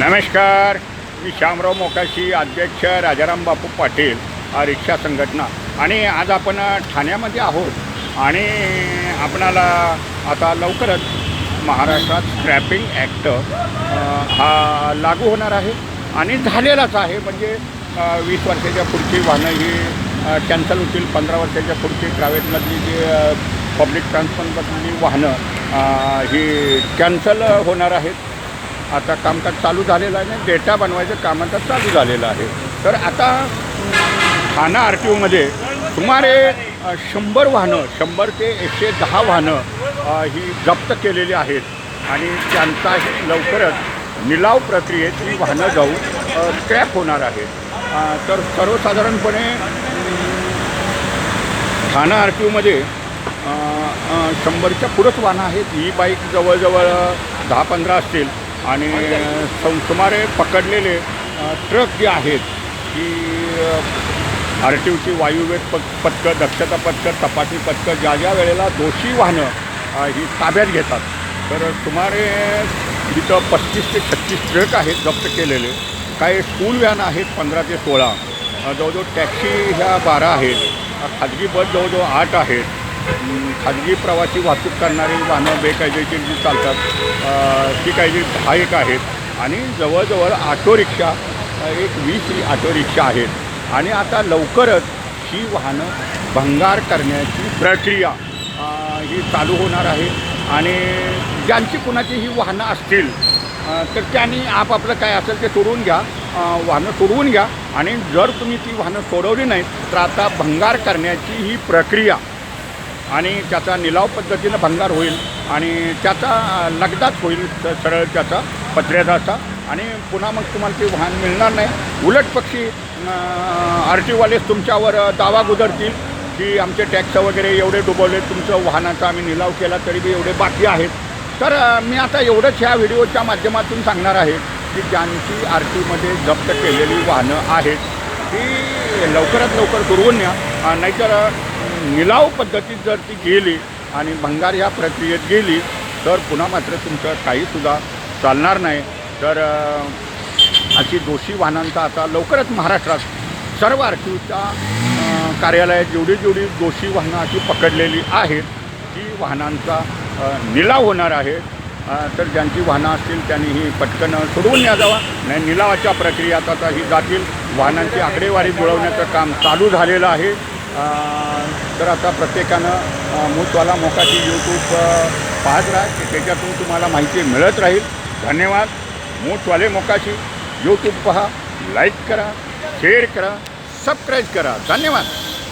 नमस्कार. मी श्यामराव मोकाशी अध्यक्ष राजाराम बापू पाटील रिक्षा संघटना. आणि आज आपण ठाण्यामध्ये आहोत. आणि आपणाला आता लवकरच महाराष्ट्रात स्क्रॅपिंग ॲक्ट हा लागू होणार आहे. आणि झालेलाच आहे. म्हणजे वीस वर्षाच्या पुढची वाहनं ही कॅन्सल होतील. पंधरा वर्षाच्या पुढची प्रायव्हेटमधली जी पब्लिक ट्रान्सपोर्टमधली वाहनं ही कॅन्सल होणार आहेत. आता कामकाज चालू झालेलं आहे आणि डेटा बनवायचं काम आता चालू झालेलं आहे. तर आता ठाणा आर टी ओमध्ये सुमारे शंभर वाहनं शंभर ते एकशे दहा वाहनं ही जप्त केलेली आहेत. आणि त्यांचाही लवकरच निलाव प्रक्रियेत ही वाहनं जाऊन स्क्रॅप होणार आहेत. तर सर्वसाधारणपणे ठाणा आर टी ओमध्ये शंभरच्या पुढंच वाहनं आहेत. ही बाईक जवळजवळ दहा पंधरा असतील. आणि सुमारे पकडलेले ट्रक जे आहेत की आर टी ओची वायुवेग पक पथकं दक्षता पथकं तपासणी पथकं ज्या ज्या वेळेला दोषी वाहनं ही ताब्यात घेतात तर सुमारे इथं पस्तीस ते छत्तीस ट्रक आहेत जप्त केलेले. काही स्कूल व्हॅन आहेत पंधरा ते सोळा. जवळजवळ टॅक्सी ह्या बारा आहेत. खाजगी बस जवळजवळ आठ आहेत. खाजगी प्रवासी वाहतूक करणारी वाहनं बेकायदेशीर जी चालतात ती काही दहा एक आहेत. आणि जवळजवळ ऑटो रिक्षा एक वीस ऑटो रिक्षा आहेत. आणि आता लवकरच ही वाहनं भंगार करण्याची प्रक्रिया ही चालू होणार आहे. आणि ज्यांची कुणाची ही वाहनं असतील तर त्यांनी आपापलं काय असेल ते सोडवून घ्या. वाहनं सोडवून घ्या. आणि जर तुम्ही ती वाहनं सोडवली नाहीत तर आता भंगार करण्याची ही प्रक्रिया आणि त्याचा निलाव पद्धतीनं भंगार होईल आणि त्याचा लगदाच होईल सरळ त्याचा पत्र्याचा आणि पुन्हा मग तुम्हाला ते वाहन मिळणार नाही. उलट पक्षी आर टीवालेच तुमच्यावर दावा गुजरतील की आमचे टॅक्स वगैरे एवढे डुबवले तुमचं वाहनाचा आम्ही निलाव केला तरी बी एवढे बाकी आहेत. तर मी आता एवढंच ह्या व्हिडिओच्या माध्यमातून सांगणार आहे की ज्यांची आर टीमध्ये जप्त केलेली वाहनं आहेत ती लवकरात लवकर दुरवून न्या नाहीतर निलाव पद्धतीत जर ती गेली आणि भंगार ह्या प्रक्रियेत गेली तर पुन्हा मात्र तुमचं काहीसुद्धा चालणार नाही. तर अशी दोषी वाहनांचा आता लवकरच महाराष्ट्रात सर्व आर कार्यालयात जेवढी जेवढी दोषी वाहनं अशी पकडलेली आहेत ती वाहनांचा निलाव होणार आहे. तर ज्यांची वाहनं असतील त्यांनी ही पटकन सोडवून न्या जावा. नाही निलावाच्या प्रक्रियात आता ही जातील. वाहनांची आकडेवारी जुळवण्याचं काम चालू झालेलं आहे. तर आता प्रत्येकानं अ, मूतवाला मोकाची यूट्यूब पाहत राहा की त्याच्यातून तुम्हाला माहिती मिळत राहील. धन्यवाद. मूतवाले मोकाशी. यूट्यूब पहा लाईक करा शेअर करा सबस्क्राईब करा. धन्यवाद.